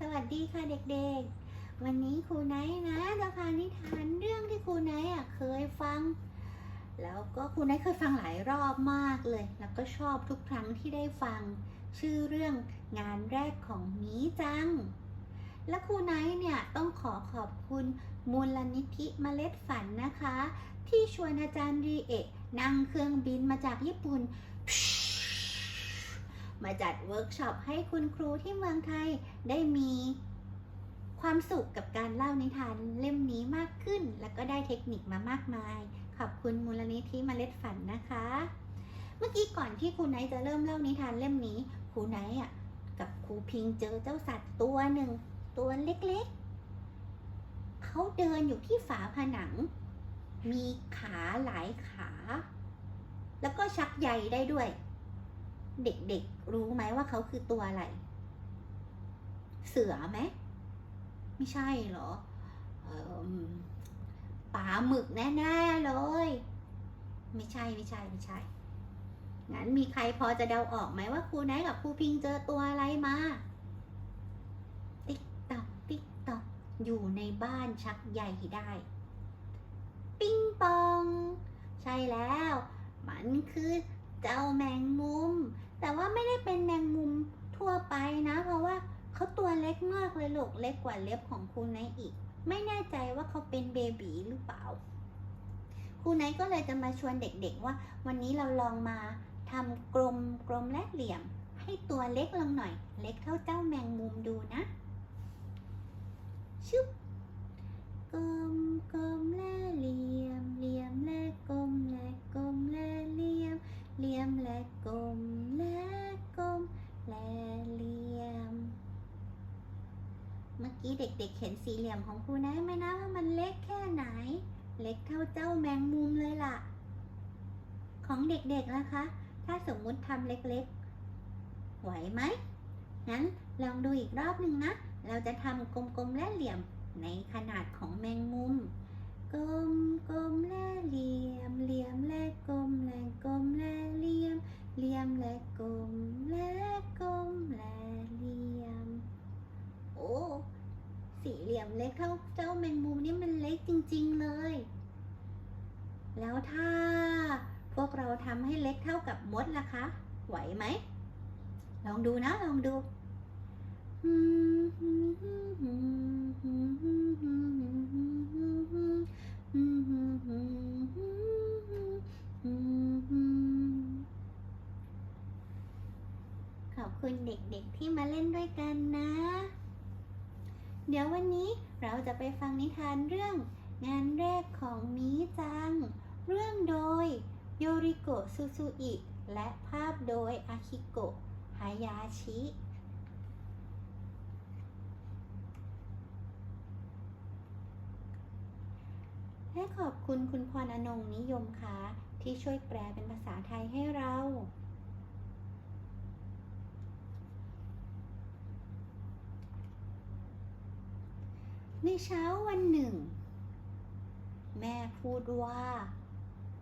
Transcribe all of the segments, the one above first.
สวัสดีค่ะเด็กๆ วันนี้ครูไนท์นะจะพานิทานเรื่องที่ครูไนท์อะเคยฟัง แล้วก็ครูไนท์เคยฟังหลายรอบมากเลย แล้วก็ชอบทุกครั้งที่ได้ฟัง ชื่อเรื่องงานแรกของหมีจัง และครูไนท์เนี่ยต้องขอขอบคุณมูลนิธิเมล็ดฝันนะคะ ที่ชวนอาจารย์รีเอะนั่งเครื่องบินมาจากญี่ปุ่น มาจัดเวิร์กช็อปให้คุณครูที่เมืองไทยได้มีความสุขกับการเล่านิทานเล่มนี้มากขึ้น แล้วก็ได้เทคนิคมามากมาย ขอบคุณมูลนิธิมเมล็ดฝันนะคะ เมื่อกี้ก่อนที่ครูไนจะเริ่มเล่านิทานเล่มนี้ครูไนอะกับครูพิงเจอเจ้าสัตว์ตัวหนึ่ง ตัวเล็กๆ เขาเดินอยู่ที่ฝาผนัง มีขาหลายขา แล้วก็ชักใยได้ด้วย เด็กๆรู้ไหมว่าเขาคือตัวอะไร เสือไหมไม่ใช่เหรอเอิ่มปลาหมึกแน่ๆเลย ไม่ใช่ไม่ใช่ไม่ใช่ งั้นมีใครพอจะเดาออกไหมว่าครูไนท์กับครูพิงเจอตัวอะไรมา ติ๊กตอกติ๊กตอกอยู่ในบ้านชักใยได้ ปิ้งปอง ใช่แล้ว มันคือเจ้าแมงมุม แต่ว่าไม่ได้เป็นแมงมุมทั่วไปนะ เพราะว่าเขาตัวเล็กมากเลยลูกเล็กกว่าเล็บของครูไนอีก ไม่แน่ใจว่าเขาเป็นเบบีหรือเปล่าครูไนก็เลยจะมาชวนเด็กๆว่า วันนี้เราลองมาทำกลมกลมและเหลี่ยม ให้ตัวเล็กลงหน่อย เล็กเท่าเจ้าแมงมุมดูนะ ชึบกลมกลม ด็กๆ เห็นสี่เหลี่ยมของครูนะไหมนะว่ามันเล็กแค่ไหน เล็กเท่าเจ้าแมงมุมเลยล่ะ ของเด็กๆนะคะ ถ้าสมมุติทำเล็กๆ ไหวไหมงั้นลองดูอีกรอบหนึ่งนะ เราจะทำกลมๆและเหลี่ยมในขนาดของแมงมุม กลมกลมและเหลี่ยม เหลี่ยมและกลมและกลมและเหลี่ยม เหลี่ยมและกลมและกลมและเหลี่ยม โอ้ สี่เหลี่ยมเล็กเท่าเจ้าแมงมุมนี่มันเล็กจริง ๆเลย แล้วถ้าพวกเราทำให้เล็กเท่ากับมดล่ะคะ ไหวไหม ลองดูนะ ลองดูขอบคุณเด็กๆที่มาเล่นด้วยกันนะ เดี๋ยววันนี้เราจะไปฟังนิทานเรื่อง งานแรกของมีจัง เรื่องโดยโยริโกะซูซูอิและภาพโดยอาคิโกะฮายาชิ และขอบคุณคุณพรอนงนิยมค่ะที่ช่วยแปลเป็นภาษาไทยให้เรา ในเช้าวันหนึ่ง แม่พูดว่า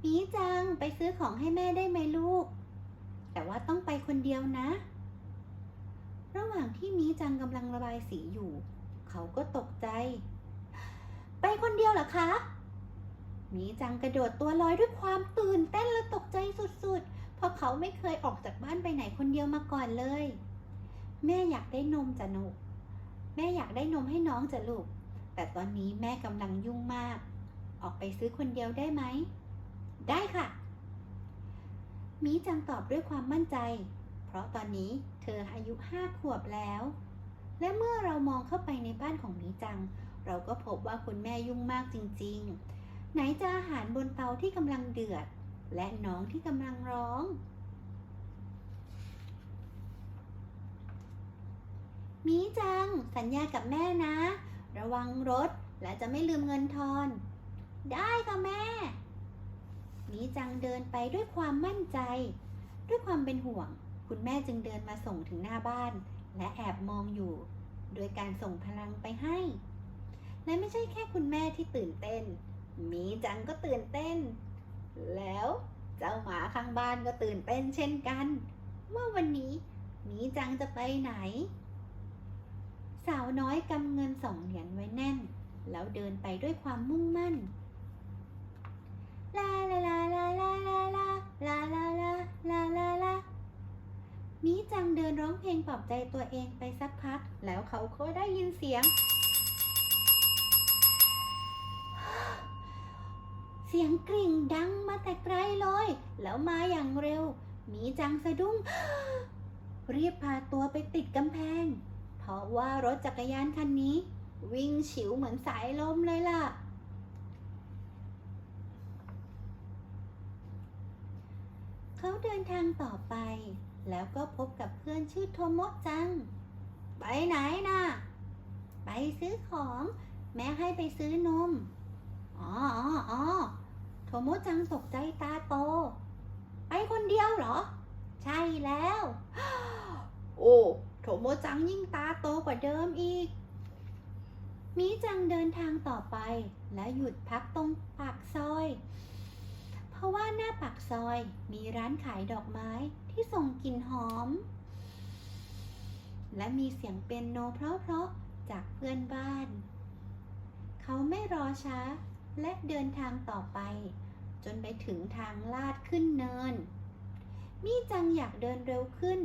หมีจังไปซื้อของให้แม่ได้ไหมลูก แต่ว่าต้องไปคนเดียวนะ ระหว่างที่มีจังกำลังระบายสีอยู่ เขาก็ตกใจ ไปคนเดียวเหรอคะหมีจังกระโดดตัวลอยด้วยความตื่นเต้นและตกใจสุดๆ เพราะเขาไม่เคยออกจากบ้านไปไหนคนเดียวมาก่อนเลย แม่อยากได้นมจ้ะหนุแม่อยากได้นมให้น้องจ้ะลูก แต่ตอนนี้แม่กำลังยุ่งมาก ออกไปซื้อคนเดียวได้ไหม ได้ค่ะ มีจังตอบด้วยความมั่นใจ เพราะตอนนี้เธออายุห้าขวบแล้ว และเมื่อเรามองเข้าไปในบ้านของมีจัง เราก็พบว่าคุณแม่ยุ่งมากจริง ๆ ไหนจะอาหารบนเตาที่กำลังเดือด และน้องที่กำลังร้องมีจัง สัญญากับแม่นะ ระวังรถ และจะไม่ลืมเงินทอน ได้ค่ะแม่มีจังเดินไปด้วยความมั่นใจ ด้วยความเป็นห่วง คุณแม่จึงเดินมาส่งถึงหน้าบ้าน และแอบมองอยู่ โดยการส่งพลังไปให้ และไม่ใช่แค่คุณแม่ที่ตื่นเต้น มีจังก็ตื่นเต้น แล้วเจ้าหมาข้างบ้านก็ตื่นเต้นเช่นกัน ว่าวันนี้หมีจังจะไปไหน สาวน้อยกำเงินสองเหรียญไว้แน่น แล้วเดินไปด้วยความมุ่งมั่น ลาลาลาลาลาลาลาลาลาลาลาลาลามีจังเดินร้องเพลงปลอบใจตัวเองไปสักพัก แล้วเขาก็ได้ยินเสียง เสียงกริ่งดังมาแต่ไกลเลย แล้วมาอย่างเร็ว มีจังสะดุ้งรีบพาตัวไปติดกำแพง เพราะว่ารถจักรยานคันนี้ วิ่งฉิวเหมือนสายลมเลยล่ะ เขาเดินทางต่อไป แล้วก็พบกับเพื่อนชื่อโทโมะจัง ไปไหนนะไปซื้อของ แม่ให้ไปซื้อนม อ๋ออ๋อโทโมะจังตกใจตาโต ไปคนเดียวเหรอ ใช่แล้ว โอ้ โทโมจังยิ่งตาโตกว่าเดิมอีก มีจังเดินทางต่อไปและหยุดพักตรงปากซอย เพราะว่าหน้าปากซอยมีร้านขายดอกไม้ที่ส่งกลิ่นหอม และมีเสียงเปียโนเพราะๆจากเพื่อนบ้าน เขาไม่รอช้าและเดินทางต่อไป จนไปถึงทางลาดขึ้นเนิน มีจังอยากเดินเร็วขึ้น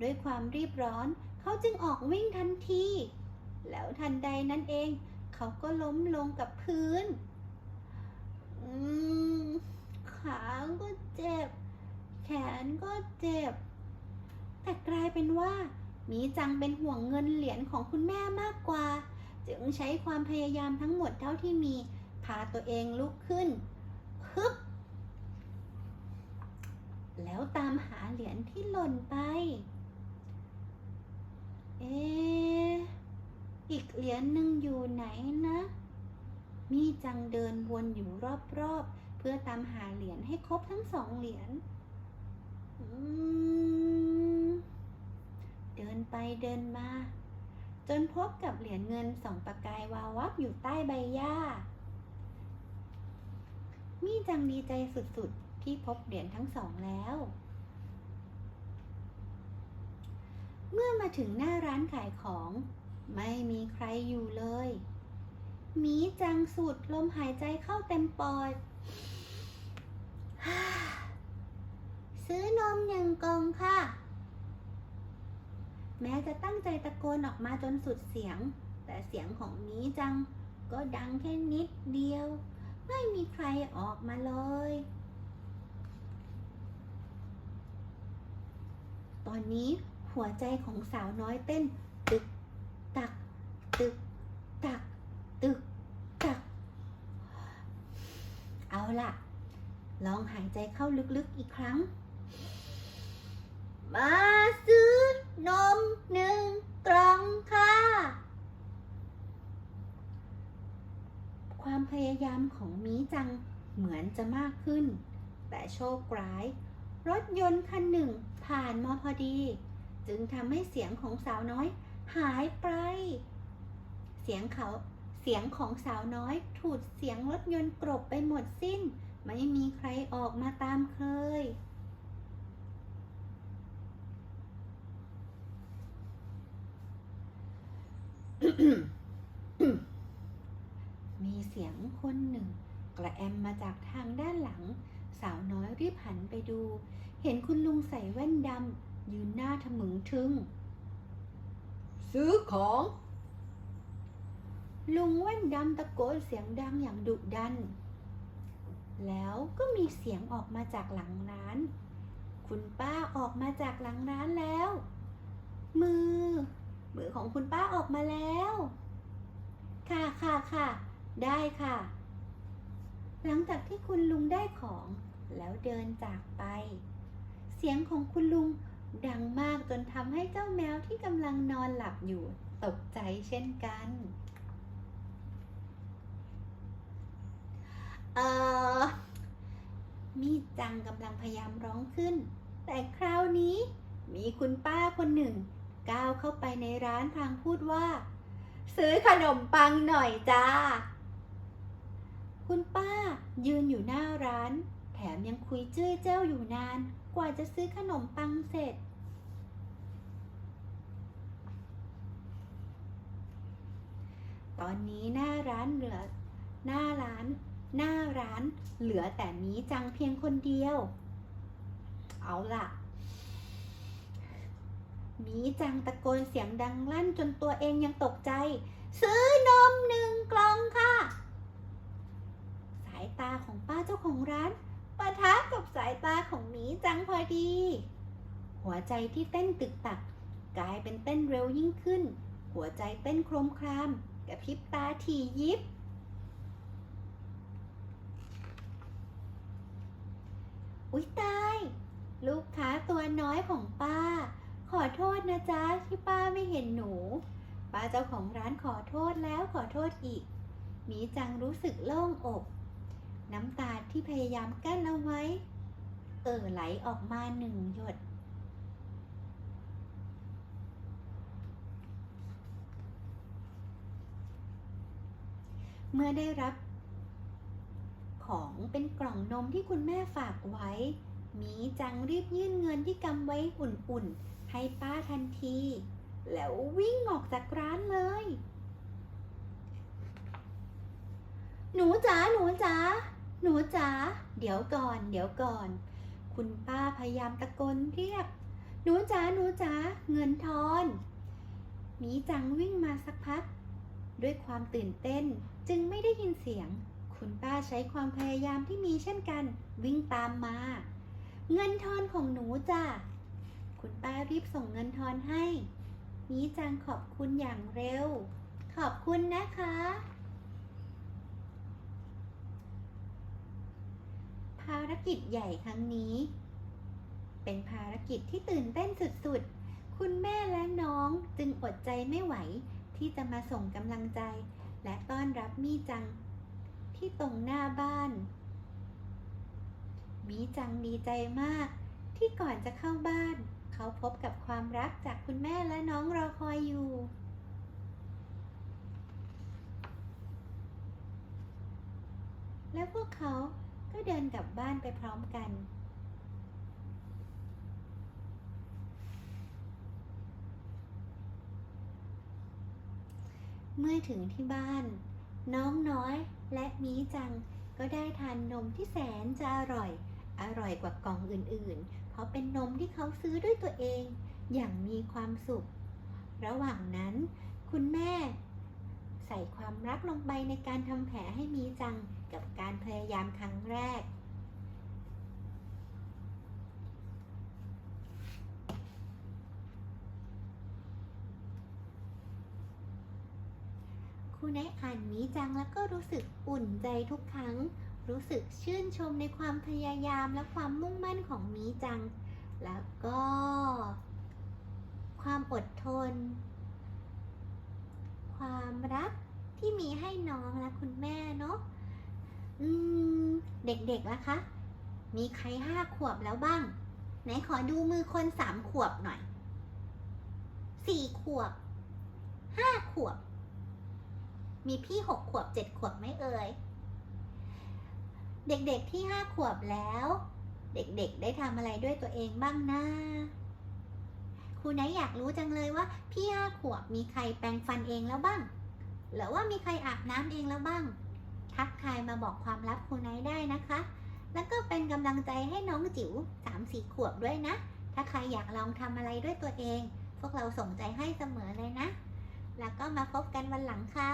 ด้วยความรีบร้อนเขาจึงออกวิ่งทันที แล้วทันใดนั้นเอง เขาก็ล้มลงกับพื้น ขาก็เจ็บ แขนก็เจ็บ แต่กลายเป็นว่ามีจังเป็นห่วงเงินเหรียญของคุณแม่มากกว่า จึงใช้ความพยายามทั้งหมดเท่าที่มี พาตัวเองลุกขึ้นฮึบแล้วตามหาเหรียญที่หล่นไป เอะอีกเหรียญหนึ่งอยู่ไหนนะ มีจังเดินวนอยู่รอบๆ เพื่อตามหาเหรียญให้ครบทั้งสองเหรียญเดินไปเดินมา จนพบกับเหรียญเงินสองประกายวาววับอยู่ใต้ใบหญ้า มีจังดีใจสุดๆ ที่พบเหรียญทั้งสองแล้ว เมื่อมาถึงหน้าร้านขายของ ไม่มีใครอยู่เลย หมีจังสูดลมหายใจเข้าเต็มปอด ซื้อนมหนึ่งกล่องค่ะ แม้จะตั้งใจตะโกนออกมาจนสุดเสียง แต่เสียงของหมีจังก็ดังแค่นิดเดียว ไม่มีใครออกมาเลยตอนนี้ หัวใจของสาวน้อยเต้น ตึก ตัก ตึก ตัก ตึก ตัก เอาล่ะ ลองหายใจเข้าลึกๆอีกครั้ง มาซื้อนมหนึ่งกล่องค่ะ ความพยายามของมีจังเหมือนจะมากขึ้น แต่โชคร้าย รถยนต์คันหนึ่งผ่านมาพอดี จึงทำให้เสียงของสาวน้อยหายไป เสียงเขาเสียงของสาวน้อยถูกเสียงรถยนต์กรบไปหมดสิ้น ไม่มีใครออกมาตามเคย มีเสียงคนหนึ่ง กระแอมมาจากทางด้านหลัง สาวน้อยรีบหันไปดู เห็นคุณลุงใส่แว่นดำ ยืนหน้าทะมึงทึ่งซื้อของ ลุงแว่นดำตะโกนเสียงดังอย่างดุดัน แล้วก็มีเสียงออกมาจากหลังร้าน คุณป้าออกมาจากหลังร้านแล้ว มือ มือของคุณป้าออกมาแล้ว ค่ะค่ะค่ะ ได้ค่ะ หลังจากที่คุณลุงได้ของแล้วเดินจากไป เสียงของคุณลุง ดังมากจนทำให้เจ้าแมวที่กำลังนอนหลับอยู่ตกใจเช่นกัน เอ่อมีจังกำลังพยายามร้องขึ้น แต่คราวนี้มีคุณป้าคนหนึ่ง ก้าวเข้าไปในร้านพางพูดว่า ซื้อขนมปังหน่อยจ้า คุณป้ายืนอยู่หน้าร้าน แถมยังคุยเจ้ยเจ้าอยู่นาน กว่าจะซื้อขนมปังเสร็จ ตอนนี้หน้าร้านเหลือ หน้าร้าน หน้าร้านเหลือแต่หมีจังเพียงคนเดียว เอาล่ะมีจังตะโกนเสียงดังลั่นจนตัวเองยังตกใจ ซื้อนมหนึ่งกล่องค่ะ สายตาของป้าเจ้าของร้าน ปะทะกับสายตาของหมีจังพอดี หัวใจที่เต้นตึกตัก กลายเป็นเต้นเร็วยิ่งขึ้น หัวใจเต้นโครมครามกระพริบตาถี่ยิบ อุ๊ยตาย ลูกค้าตัวน้อยของป้า ขอโทษนะจ๊ะที่ป้าไม่เห็นหนู ป้าเจ้าของร้านขอโทษแล้วขอโทษอีก หมีจังรู้สึกโล่งอก น้ำตาที่พยายามกั้นเอาไว้ เอ่อไหลออกมาหนึ่งหยด เมื่อได้รับ ของเป็นกล่องนมที่คุณแม่ฝากไว้ มีจังรีบยื่นเงินที่กำไว้อุ่นๆ ให้ป้าทันที แล้ววิ่งออกจากร้านเลยหนูจ๋าหนูจ๋า หนูจ๋าเดี๋ยวก่อน เดี๋ยวก่อน คุณป้าพยายามตะโกนเรียก หนูจ๋าหนูจ๋าเงินทอนหมีจังวิ่งมาสักพัก ด้วยความตื่นเต้นจึงไม่ได้ยินเสียง คุณป้าใช้ความพยายามที่มีเช่นกัน วิ่งตามมา เงินทอนของหนูจ้ะคุณป้ารีบส่งเงินทอนให้หมีจังขอบคุณอย่างเร็ว ขอบคุณนะคะ ภารกิจใหญ่ครั้งนี้ เป็นภารกิจที่ตื่นเต้นสุดๆ คุณแม่และน้องจึงอดใจไม่ไหว ที่จะมาส่งกำลังใจ และต้อนรับมีจัง ที่ตรงหน้าบ้าน มีจังดีใจมาก ที่ก่อนจะเข้าบ้าน เขาพบกับความรักจากคุณแม่และน้องรอคอยอยู่แล้วพวกเขา ก็เดินกลับบ้านไปพร้อมกัน เมื่อถึงที่บ้าน น้องน้อยและมีจังก็ได้ทานนมที่แสนจะอร่อย อร่อยกว่ากล่องอื่นๆ เพราะเป็นนมที่เขาซื้อด้วยตัวเอง อย่างมีความสุข ระหว่างนั้น คุณแม่ ส่ความรักลงไปในการทำแผลให้มีจังกับการพยายามครั้งแรก คุณได้อ่านมีจังแล้วก็รู้สึกอุ่นใจทุกครั้ง รู้สึกชื่นชมในความพยายามและความมุ่งมั่นของมีจัง แล้วก็ ความอดทน ความรักที่มีให้น้องและคุณแม่เนาะอืม เด็กๆล่ะคะ มีใครห้าขวบแล้วบ้าง ไหนขอดูมือคนสามขวบหน่อย สี่ขวบ ห้าขวบ มีพี่หกขวบเจ็ดขวบไหมเอ่ย เด็กๆที่ห้าขวบแล้ว เด็กๆได้ทำอะไรด้วยตัวเองบ้างนะ ครูไนท์อยากรู้จังเลยว่าพี่ห้าขวบมีใครแปรงฟันเองแล้วบ้าง หรือว่ามีใครอาบน้ำเองแล้วบ้าง ทักทายมาบอกความลับครูไนท์ได้นะคะ แล้วก็เป็นกำลังใจให้น้องจิ๋วสามสี่ขวบด้วยนะ ถ้าใครอยากลองทำอะไรด้วยตัวเอง พวกเราส่งใจให้เสมอเลยนะ แล้วก็มาพบกันวันหลังค่ะ